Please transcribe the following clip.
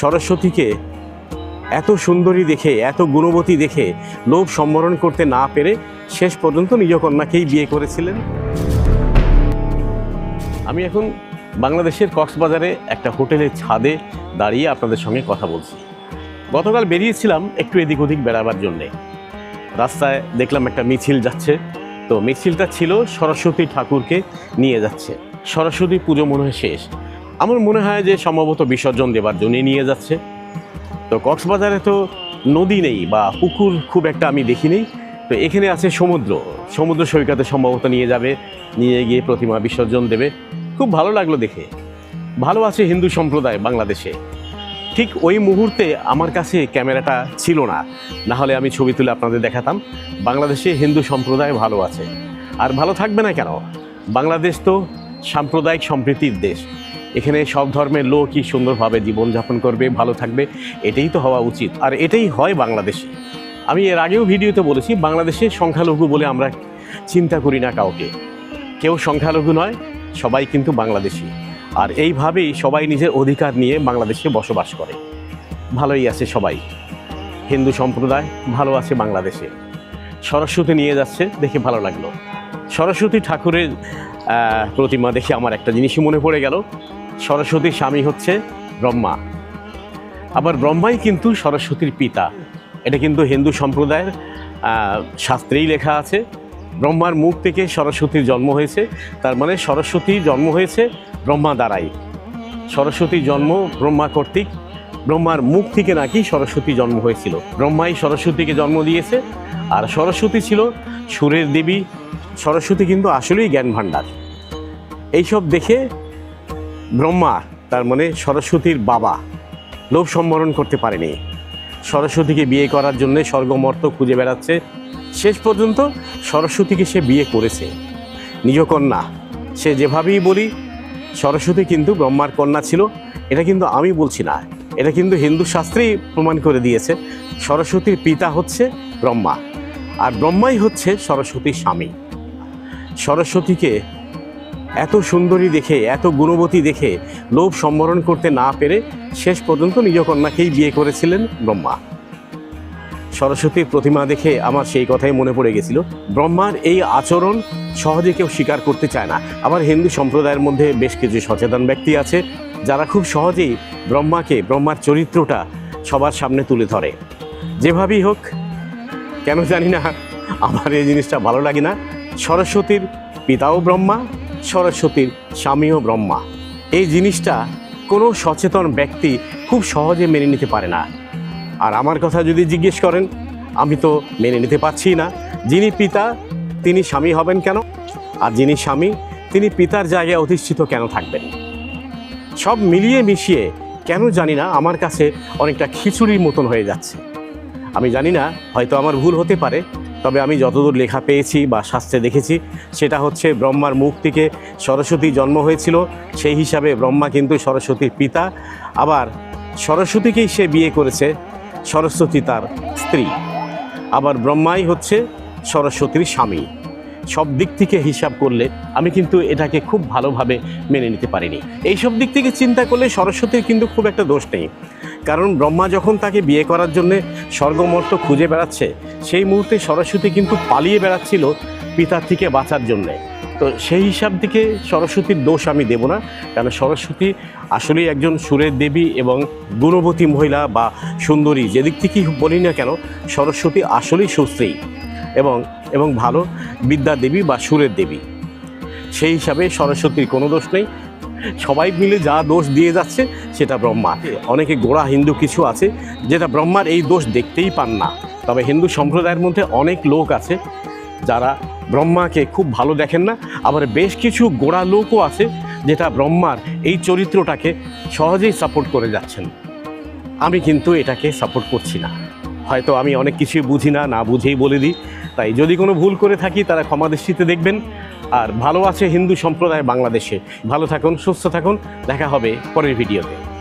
সরস্বতীকে এত সুন্দরী দেখে, এত গুণবতী দেখে লোভ সম্বরণ করতে না পেরে শেষ পর্যন্ত নিজ কন্যাকেই বিয়ে করেছিলেন। আমি এখন বাংলাদেশের কক্সবাজারে একটা হোটেলের ছাদে দাঁড়িয়ে আপনাদের সঙ্গে কথা বলছি। গতকাল বেরিয়েছিলাম একটু এদিক ওদিক বেড়াবার জন্যে। রাস্তায় দেখলাম একটা মিছিল যাচ্ছে। তো মিছিলটা ছিল সরস্বতী ঠাকুরকে নিয়ে যাচ্ছে। সরস্বতী পুজো মনে হয় শেষ। আমার মনে হয় যে সম্ভবত বিসর্জন দেবার জন্যই নিয়ে যাচ্ছে। তো কক্সবাজারে তো নদী নেই বা পুকুর খুব একটা আমি দেখিনি তো এখানে আছে সমুদ্র। সমুদ্র সৈকতে সম্ভবত নিয়ে যাবে, নিয়ে গিয়ে প্রতিমা বিসর্জন দেবে। খুব ভালো লাগল দেখে। ভালো আছে হিন্দু সম্প্রদায় বাংলাদেশে। ঠিক ওই মুহূর্তে আমার কাছে ক্যামেরাটা ছিল না। না হলে আমি ছবি তুলে আপনাদের দেখাতাম। বাংলাদেশে হিন্দু সম্প্রদায় ভালো আছে। আর ভালো থাকবে না কেন? বাংলাদেশ তো সাম্প্রদায়িক সম্প্রীতির দেশ। এখানে সব ধর্মের লোকই সুন্দরভাবে জীবনযাপন করবে, ভালো থাকবে, এটাই তো হওয়া উচিত। আর এটাই হয় বাংলাদেশে। আমি এর আগেও ভিডিওতে বলেছি বাংলাদেশে সংখ্যালঘু বলে আমরা চিন্তা করি না কাউকে। কেউ সংখ্যালঘু নয়, সবাই কিন্তু বাংলাদেশি। আর এইভাবেই সবাই নিজের অধিকার নিয়ে বাংলাদেশে বসবাস করে। ভালোই আছে সবাই। হিন্দু সম্প্রদায় ভালো আছে বাংলাদেশে। সরস্বতী নিয়ে যাচ্ছে, দেখে ভালো লাগল। সরস্বতী ঠাকুরের প্রতিমা দেখে আমার একটা জিনিসই মনে পড়ে গেল। সরস্বতীর স্বামী হচ্ছে ব্রহ্মা। আবার ব্রহ্মাই কিন্তু সরস্বতীর পিতা। এটা কিন্তু হিন্দু সম্প্রদায়ের শাস্ত্রেই লেখা আছে। ব্রহ্মার মুখ থেকে সরস্বতীর জন্ম হয়েছে। তার মানে সরস্বতী জন্ম হয়েছে ব্রহ্মা দ্বারাই। সরস্বতীর জন্ম ব্রহ্মা কর্তৃক। ব্রহ্মার মুখ থেকে নাকি সরস্বতী জন্ম হয়েছিল। ব্রহ্মাই সরস্বতীকে জন্ম দিয়েছে। আর সরস্বতী ছিল সুরের দেবী। সরস্বতী কিন্তু আসলেই জ্ঞান ভাণ্ডার এইসব দেখে ব্রহ্মা, তার মানে সরস্বতীর বাবা, লোভ সম্বরণ করতে পারেনি। সরস্বতীকে বিয়ে করার জন্য স্বর্গমর্ত খুঁজে বেড়াচ্ছে। শেষ পর্যন্ত সরস্বতীকে সে বিয়ে করেছে। নিজ কন্যা, সে যেভাবেই বলি, সরস্বতী কিন্তু ব্রহ্মার কন্যা ছিল। এটা কিন্তু আমি বলছি না। এটা কিন্তু হিন্দু শাস্ত্রেই প্রমাণ করে দিয়েছে। সরস্বতীর পিতা হচ্ছে ব্রহ্মা, আর ব্রহ্মাই হচ্ছে সরস্বতীর স্বামী। সরস্বতীকে এত সুন্দরী দেখে, এত গুণবতী দেখে লোভ সম্বরণ করতে না পেরে শেষ পর্যন্ত নিজ কন্যাকেই বিয়ে করেছিলেন ব্রহ্মা। সরস্বতীর প্রতিমা দেখে আমার সেই কথাই মনে পড়ে গেছিল। ব্রহ্মার এই আচরণ সহজে কেউ স্বীকার করতে চায় না। আবার হিন্দু সম্প্রদায়ের মধ্যে বেশ কিছু সচেতন ব্যক্তি আছে, যারা খুব সহজেই ব্রহ্মাকে, ব্রহ্মার চরিত্রটা সবার সামনে তুলে ধরে। যেভাবেই হোক, কেন জানি না, আমার এই জিনিসটা ভালো লাগে না। সরস্বতীর পিতাও ব্রহ্মা সরস্বতীর স্বামীও ব্রহ্মা। এই জিনিসটা কোনো সচেতন ব্যক্তি খুব সহজে মেনে নিতে পারে না। আর আমার কথা যদি জিজ্ঞেস করেন, আমি তো মেনে নিতে পারছি না। যিনি পিতা, তিনি স্বামী হবেন কেন? আর যিনি স্বামী, তিনি পিতার জায়গায় অধিষ্ঠিত কেন থাকবেন? সব মিলিয়ে মিশিয়ে কেন জানি না, আমার কাছে অনেকটা খিচুড়ির মতন হয়ে যাচ্ছে। আমি জানি না, হয়তো আমার ভুল হতে পারে তবে আমি যতদূর লেখা পেয়েছি বা শাস্ত্রে দেখেছি, সেটা হচ্ছে ব্রহ্মার মুখ থেকে সরস্বতী জন্ম হয়েছিল, সেই হিসাবে ব্রহ্মা কিন্তু সরস্বতীর পিতা। আবার সরস্বতীকেই সে বিয়ে করেছে, সরস্বতী তার স্ত্রী। আবার ব্রহ্মাই হচ্ছে সরস্বতীর স্বামী। সব দিক থেকে হিসাব করলে আমি কিন্তু এটাকে খুব ভালোভাবে মেনে নিতে পারিনি। এই সব দিক থেকে চিন্তা করলে সরস্বতীর কিন্তু খুব একটা দোষ নেই। কারণ ব্রহ্মা যখন তাকে বিয়ে করার জন্যে স্বর্গমর্ত খুঁজে বেড়াচ্ছে, সেই মুহূর্তে সরস্বতী কিন্তু পালিয়ে বেড়াচ্ছিল পিতার থেকে বাঁচার জন্যে। তো সেই হিসাব থেকে সরস্বতীর দোষ আমি দেব না কারণ সরস্বতী আসলেই একজন সুরের দেবী এবং গুণবতী মহিলা বা সুন্দরী। যেদিক থেকেই বলি না কেন, সরস্বতী আসলেই সুশ্রী। এবং এবং ভালো বিদ্যা দেবী বা সুরের দেবী। সেই হিসাবে সরস্বতীর কোনো দোষ নেই। সবাই মিলে যা দোষ দিয়ে যাচ্ছে সেটা ব্রহ্মা। অনেকে গোড়া হিন্দু কিছু আছে যেটা ব্রহ্মার এই দোষ দেখতেই পান না। তবে হিন্দু সম্প্রদায়ের মধ্যে অনেক লোক আছে যারা ব্রহ্মাকে খুব ভালো দেখেন না। আবার বেশ কিছু গোড়া লোকও আছে যেটা ব্রহ্মার এই চরিত্রটাকে সহজেই সাপোর্ট করে যাচ্ছেন। আমি কিন্তু এটাকে সাপোর্ট করছি না। হয়তো আমি অনেক কিছুই বুঝি না না বুঝেই বলে দিই। তাই যদি কোনো ভুল করে থাকি, তারা ক্ষমা দৃষ্টিতে দেখবেন। আর ভালো আছে হিন্দু সম্প্রদায় বাংলাদেশে। ভালো থাকুন, সুস্থ থাকুন। দেখা হবে পরের ভিডিওতে।